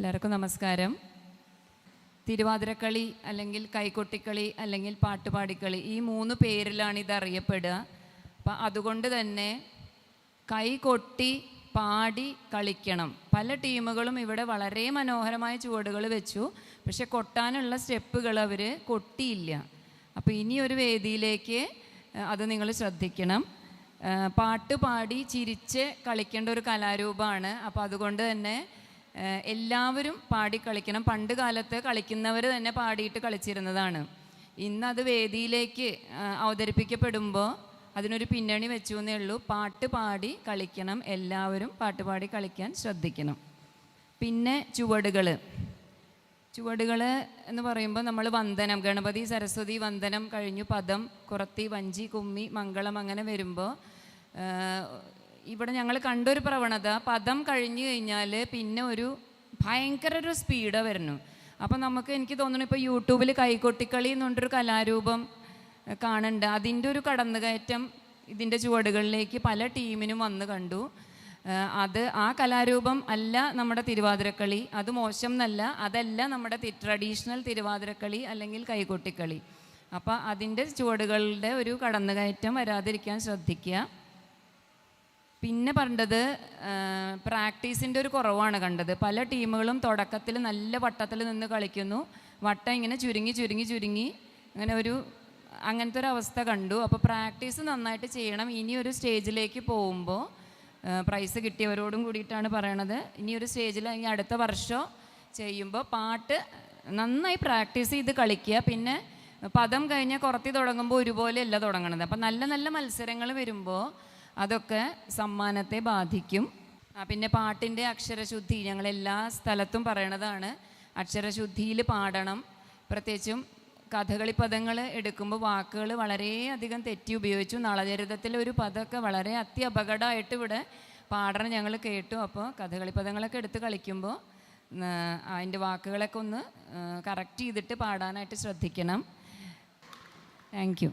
എല്ലാവർക്കും നമസ്കാരം. തിരുവാതിരക്കളി അല്ലെങ്കിൽ കൈകൊട്ടിക്കളി അല്ലെങ്കിൽ പാട്ടുപാടിക്കളി ഈ മൂന്ന് പേരിലാണ് ഇത് അറിയപ്പെടുക അപ്പം അതുകൊണ്ട് തന്നെ കൈകൊട്ടി പാടി കളിക്കണം. പല ടീമുകളും ഇവിടെ വളരെ മനോഹരമായ ചുവടുകൾ വെച്ചു. പക്ഷെ കൊട്ടാനുള്ള സ്റ്റെപ്പുകൾ അവർ കൊട്ടിയില്ല. അപ്പോൾ ഇനി ഒരു വേദിയിലേക്ക് അത് നിങ്ങൾ ശ്രദ്ധിക്കണം. പാട്ട് പാടി ചിരിച്ച് കളിക്കേണ്ട ഒരു കലാരൂപമാണ്. അപ്പോൾ അതുകൊണ്ട് തന്നെ എല്ലാവരും പാടി കളിക്കണം. പണ്ട് കാലത്ത് കളിക്കുന്നവർ തന്നെ പാടിയിട്ട് കളിച്ചിരുന്നതാണ്. ഇന്നത് വേദിയിലേക്ക് അവതരിപ്പിക്കപ്പെടുമ്പോൾ അതിനൊരു പിന്നണി വെച്ചു എന്നേ ഉള്ളൂ. പാട്ട് പാടി കളിക്കണം. എല്ലാവരും പാട്ട് പാടി കളിക്കാൻ ശ്രദ്ധിക്കണം. പിന്നെ ചുവടുകൾ ചുവടുകൾ എന്ന് പറയുമ്പോൾ നമ്മൾ വന്ദനം ഗണപതി സരസ്വതി വന്ദനം കഴിഞ്ഞു പദം കുറത്തി വഞ്ചി കുമ്മി മംഗളം അങ്ങനെ വരുമ്പോൾ ഇവിടെ ഞങ്ങൾ കണ്ടൊരു പ്രവണത. പദം കഴിഞ്ഞു കഴിഞ്ഞാൽ പിന്നെ ഒരു ഭയങ്കര ഒരു സ്പീഡ് വരുന്നു. അപ്പം നമുക്ക് എനിക്ക് തോന്നുന്നു ഇപ്പോൾ യൂട്യൂബിൽ കൈകൊട്ടിക്കളി എന്നുകൊണ്ടൊരു കലാരൂപം കാണുന്നുണ്ട് അതിന്റെ ഒരു കടന്നുകയറ്റം ഇതിന്റെ ചുവടുകളിലേക്ക് പല ടീമിനും വന്ന് കണ്ടു. അത് ആ കലാരൂപം അല്ല നമ്മുടെ തിരുവാതിരക്കളി. അത് മോശം എന്നല്ല അതല്ല നമ്മുടെ ട്രഡീഷണൽ തിരുവാതിരക്കളി അല്ലെങ്കിൽ കൈകൊട്ടിക്കളി. അപ്പോൾ അതിന്റെ ചുവടുകളുടെ ഒരു കടന്നുകയറ്റം വരാതിരിക്കാൻ ശ്രദ്ധിക്കുക. പിന്നെ പറഞ്ഞത് പ്രാക്ടീസിന്റെ ഒരു കുറവാണ് കണ്ടത്. പല ടീമുകളും തുടക്കത്തിൽ നല്ല വട്ടത്തിൽ നിന്ന് കളിക്കുന്നു. വട്ടം ഇങ്ങനെ ചുരുങ്ങി ചുരുങ്ങി ചുരുങ്ങി അങ്ങനെ ഒരു അങ്ങനത്തെ ഒരു അവസ്ഥ കണ്ടു. അപ്പോൾ പ്രാക്ടീസ് നന്നായിട്ട് ചെയ്യണം. ഇനി ഒരു സ്റ്റേജിലേക്ക് പോകുമ്പോൾ പ്രൈസ് കിട്ടിയവരോടും കൂടിയിട്ടാണ് പറയണത്. ഇനി ഒരു സ്റ്റേജിൽ ഇനി അടുത്ത വർഷം ചെയ്യുമ്പോൾ പാട്ട് നന്നായി പ്രാക്ടീസ് ചെയ്ത് കളിക്കുക. പിന്നെ പദം കഴിഞ്ഞാൽ കുറത്തി തുടങ്ങുമ്പോൾ ഒരുപോലെയല്ല തുടങ്ങണത്. അപ്പം നല്ല നല്ല മത്സരങ്ങൾ വരുമ്പോൾ അതൊക്കെ സമ്മാനത്തെ ബാധിക്കും. പിന്നെ പാട്ടിന്റെ അക്ഷരശുദ്ധി ഞങ്ങൾ എല്ലാ സ്ഥലത്തും പറയണതാണ് അക്ഷരശുദ്ധിയിൽ പാടണം. പ്രത്യേകിച്ചും കഥകളി പദങ്ങൾ എടുക്കുമ്പോൾ വാക്കുകൾ വളരെയധികം തെറ്റി ഉപയോഗിച്ചു. നളചരിതത്തിലെ ഒരു പദമൊക്കെ വളരെ അത്യപകടമായിട്ട് ഇവിടെ പാടണം ഞങ്ങൾ കേട്ടു. അപ്പോൾ കഥകളി പദങ്ങളൊക്കെ എടുത്ത് കളിക്കുമ്പോൾ അതിന്റെ വാക്കുകളൊക്കെ ഒന്ന് കറക്റ്റ് ചെയ്തിട്ട് പാടാനായിട്ട് ശ്രദ്ധിക്കണം. താങ്ക്